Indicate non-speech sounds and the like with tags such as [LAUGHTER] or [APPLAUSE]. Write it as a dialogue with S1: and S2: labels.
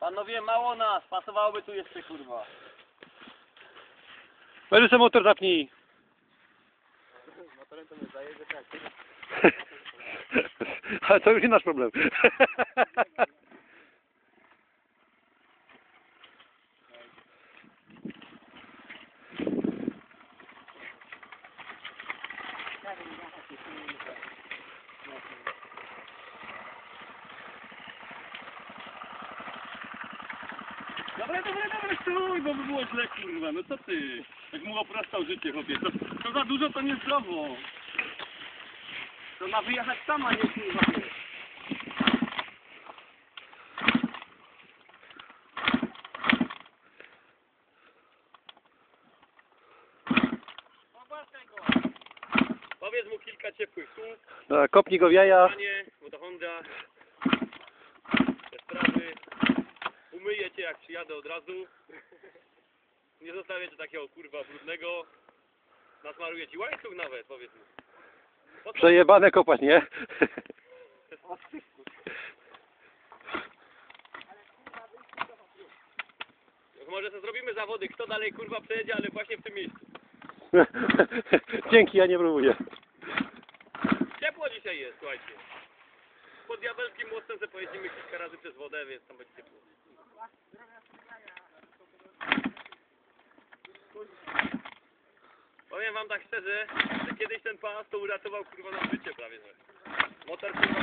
S1: Panowie, mało nas, pasowałoby tu jeszcze kurwa.
S2: Weź sobie motor zapnij.
S1: Motorem to mnie zajedzie tak.
S2: Ale to już nie nasz problem. [LAUGHS]
S1: Dobra, dobra, dobra, stój, bo by było źle kurwa, no co ty? Jak mu oprostał życie chłopie, to, to za dużo to niezdrowo. To ma wyjechać sama, nie kurwa. Pogłaskaj go. Powiedz mu kilka ciepłych słów.
S2: Dobra, kopnij go w jaja.
S1: Panie, bo to Honda. Te sprawy. Umyję cię jak przyjadę od razu. [LAUGHS] Nie zostawię cię takiego kurwa brudnego. Nasmaruję ci łańcuch nawet, powiedz mu. Po co?
S2: Przejebane kopać, nie?
S1: Może to zrobimy zawody, kto dalej kurwa przejedzie, ale właśnie w tym miejscu. [LAUGHS]
S2: Dzięki, ja nie próbuję.
S1: Dzisiaj jest, słuchajcie. Pod diabelskim mostem sobie pojedziemy kilka razy przez wodę, więc tam będzie ciepło. Powiem wam tak szczerze, że kiedyś ten pas to uratował kurwa nam życie prawie że. Motor kurwa.